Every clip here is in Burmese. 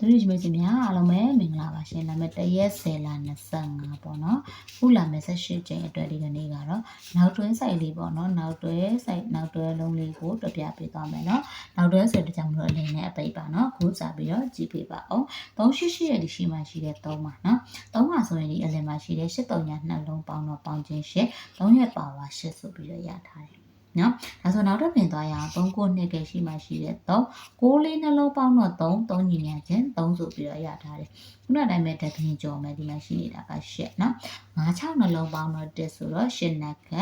သူတို့ဒီမိတ်ဆွေများအားလုံးပဲမင်္ဂလာပါရှင်လာမယ့်တရက်10လ25ပေါ့နော်ခုလာမယ့်18ကျင်းအတွက်ဒီကနေ့ကတော့နောက်တွဲဆိုင်လေးပေါ့နော်နောက်တွဲဆိုင်နောက်တွဲလုံးလေးကိုတွပြပေးသွားမယ်နော်နောက်တွဲဆိုတဲ့ကြောင့်မလို့အလင်းနဲ့အပိတ်ပါနော်ခုစားပြီးတော့ကြည့်ပေးပါအောင်388ရဲ့ဒီရှိမှရှိတဲ့3ပါနော်3ပါဆိုရင်ဒီအလင်းမှာရှိတဲ့83ညနှလုံးပေါင်းတော့ပေါင်းခြင်းရှစ်3ရက်ပါဝါ8ဆိုပြီးတော့ရထားတယ် နော်ဒါဆိုနောက်တော့ပြင်သွားရအောင်3ကို2ကရှိမှရှိတဲ့3 6လေးနှလုံးပေါင်းတော့3 3ညီညာချင်း3ဆိုပြီးတော့ရထားတယ်ခုနတိုင်းပဲတပင်ကြော်မယ်ဒီမှာရှိနေတာက8နော်5 6နှလုံးပေါင်းတော့1ဆိုတော့8နက်က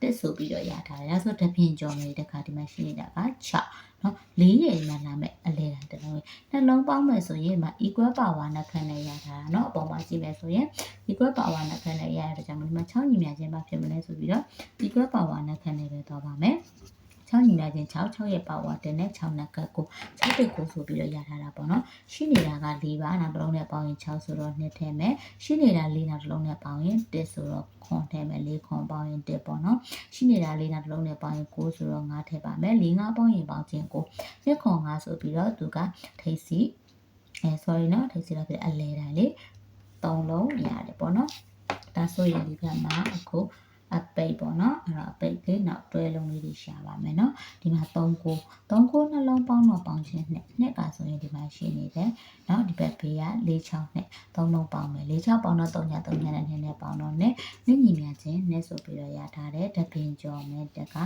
တစ်ဆိုပြီးတော့ရထားတယ်ဒါဆိုတပင်ကျော်မယ်တခါဒီမှာရှိနေတာက6နော်၄ရဲ့မှလာမယ်အလဲတန်းတလုံးနှလုံးပေါင်းမယ်ဆိုရင်မှ equal power နဲ့ခံနဲ့ရထားတာနော်အပေါ်မှာကြည့်မယ်ဆိုရင် equal power နဲ့ခံနဲ့ရရတဲ့ကြောင့်ဒီမှာ6ညီမြခြင်းမဖြစ်မလဲဆိုပြီးတော့ equal power နဲ့ခံနဲ့ပဲသွားပါမယ် 6ညီမြချင်း6 6ရဲ့ power 10နဲ့6နဲ့ကတ်ကို6တက်ကိုဆိုပြီးတော့ရထားတာပေါ့နော်ရှိနေတာက4ပါနောက်တစ်လုံးနဲ့ပေါင်းရင်6ဆိုတော့2ထည့်မယ်ရှိနေတာ4နောက်တစ်လုံးနဲ့ပေါင်းရင်1ဆိုတော့ခွန်ထည့်မယ်4ခွန်ပေါင်းရင်1ပေါ့နော်ရှိနေတာ4နောက်တစ်လုံးနဲ့ပေါင်းရင်9ဆိုတော့5ထည့်ပါမယ်4 5ပေါင်းရင်ပေါင်းခြင်း9 2ခွန်5ဆိုပြီးတော့သူကထိတ်စီအဲ sorry နော်ထိတ်စီတော့ပြအလဲတိုင်းလေး3လုံးရတယ်ပေါ့နော်ဒါဆိုရင်ဒီကမှာအခု အပိတ်ပေါ့နော်အဲ့တော့အပိတ်လေးနောက်တွဲလုံးလေးတွေရှာပါမယ်နော်ဒီမှာ3ကို3ကိုနှလုံးပေါင်းတော့ပေါင်းခြင်းနဲ့နှစ်ကဆိုရင်ဒီမှာရှိနေတယ်နော်ဒီဘက်ဘေးက4 6နဲ့3လုံးပေါင်းမယ်4 6ပေါင်းတော့3ည3ညနဲ့2နဲ့ပေါင်းတော့နဲ့နင့်ညီမြချင်းနဲ့ဆိုပြီးတော့ရထားတယ်တပင်ကျော်မယ်တက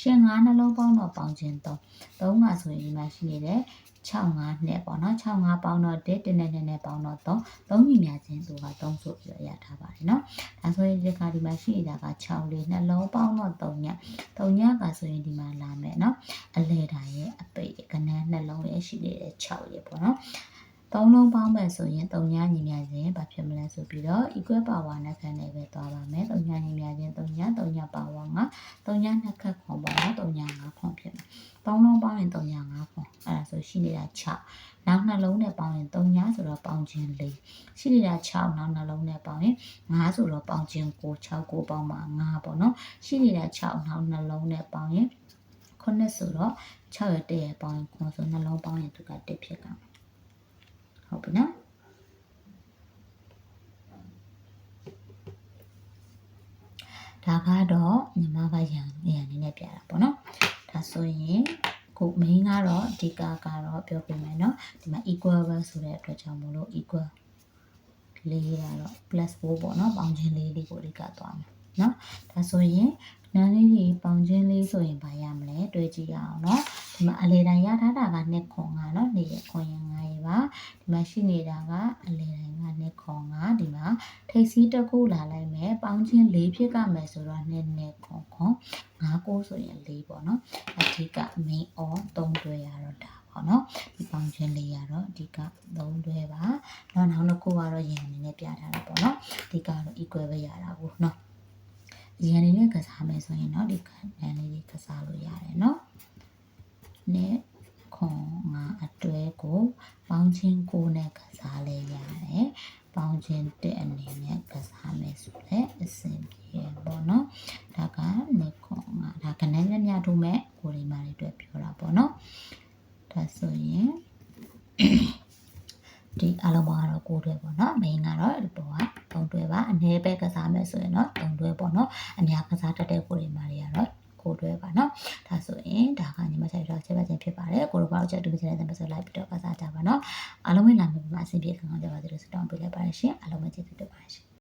ရှင်၅နှလုံးပေါင်းတော့ပေါင်းခြင်း3 3ကဆိုရင်ဒီမှာရှိနေတယ် 65နဲ့ပေါ့နော်65ပေါင်းတော့1 1နဲ့2နဲ့ပေါင်းတော့3 3ညီမြချင်းသူက3ဆိုပြီးတော့ရထားပါတယ်နော်ဒါဆိုရင်ဒီခါဒီမှာရှိနေတာက6လေးနှလုံးပေါင်းတော့3ည3ညကဆိုရင်ဒီမှာလာမယ်နော်အလဲတာရဲ့အပိတ်ကနန်းနှလုံးရဲ့ရှိနေတဲ့6ရဲ့ပေါ့နော်သုံးလုံးပေါင်းမယ်ဆိုရင်3ညညီမြချင်းဘာဖြစ်မလဲဆိုပြီးတော့ equal power နဲ့ခန့်နေပဲသွားပါမယ်3ညညီမြချင်း3ည3ည power က3ညနှစ်ခတ်ခွန်ပေါ့နော်3ည5ခွန်ဖြစ်မယ်သုံးလုံးပေါင်းရင်3ည5ခွန် အဲ့ဒါဆိုရှိနေတာ6နောက်နှလုံးနဲ့ပေါင်းရင်3ညဆိုတော့ပေါင်းခြင်း4ရှိနေတာ6နောက်နှလုံးနဲ့ပေါင်းရင်5ဆိုတော့ပေါင်းခြင်း9 6 9ပေါင်းမှာ5ပေါ့နော်ရှိနေတာ6နောက်နှလုံးနဲ့ပေါင်းရင်9ဆိုတော့6ရဲ့1ရဲ့ပေါင်းရင်9ဆိုနှလုံးပေါင်းရင်သူက1ဖြစ်ကမှာဟုတ်ပြီနော်ဒါကတော့ညီမကရန်ရန်နေနဲ့ပြတာပေါ့နော်ဒါဆိုရင် ခု main ကတော့အဓိကကတော့ပြောပြမယ်เนาะဒီမှာ equal ပဲဆိုတဲ့အတွက်ကြောင့်မလို့ equal လေးရတော့ plus 4ပေါ့เนาะပေါင်းခြင်းလေးလေးကိုအဓိကသွားမယ်เนาะဒါဆိုရင်နန်းလေးကြီးပေါင်းခြင်းလေးဆိုရင်ဘာရမလဲတွေးကြည့်ရအောင်เนาะဒီမှာအလေတိုင်းရထားတာကနှစ်ခွန်ကเนาะနေရခွန်ရင်9ရ ပါဒီမှာရှိနေတာကအလယ်တိုင်းကနဲ့ခွန်ကဒီမှာထိပ်စီးတစ်ခုလာလိုက်မယ်ပေါင်းချင်း၄ဖြစ်ကမယ်ဆိုတော့နဲ့နဲ့ခွန်ခွန်ငါးကိုဆိုရင်၄ပေါ့နော်အဓိက main on ၃တွဲရတော့ဒါပေါ့နော်ဒီပေါင်းချင်းလေးရတော့အဓိက၃တွဲပါနောက်နောက်တစ်ခုကတော့ရန်အနေနဲ့ပြထားတာပေါ့နော်အဓိကတော့ equal ပဲရတာကိုနော်ရန်အနေနဲ့ကစားမယ်ဆိုရင်တော့ဒီကနန်လေးကစားလို့ရတယ်နော်နဲ့ ကိုပေါင်းခြင်းကိုနဲ့ကစားလဲရတယ်ပေါင်းခြင်းတဲ့အနေနဲ့ကစားမယ်ဆိုလဲအဆင်ပြေပေါ့နော်ဒါကနေခွန်ငါဒါကနန်းနဲ့မြထုမဲ့ကိုရီမာတွေအတွက်ပြောတာပေါ့နော်ဒါဆိုရင်ဒီအလုံးပေါင်းကတော့ကိုတွဲပေါ့နော် main ကတော့ဒီပေါ်က3တွဲပါအနည်းပဲကစားမယ်ဆိုရင်တော့3တွဲပေါ့နော်အများကစားတတ်တဲ့ကိုရီမာတွေ ကတော့ကိုတွဲပါเนาะဒါဆိုရင်ဒါကညီမဆိုင်တော့ချက်ပါချင်းဖြစ်ပါတယ်ကိုလိုပါတော့ချက်တူချင်တဲ့ပတ်စလိုက်ပြီးတော့ကစားကြပါเนาะအားလုံးပဲလာမယ်ပါအဆင်ပြေခံကြပါစေလို့ဆုတောင်းပေးလိုက်ပါရှင်အားလုံးပဲကျေးဇူးတင်ပါတယ်ရှင်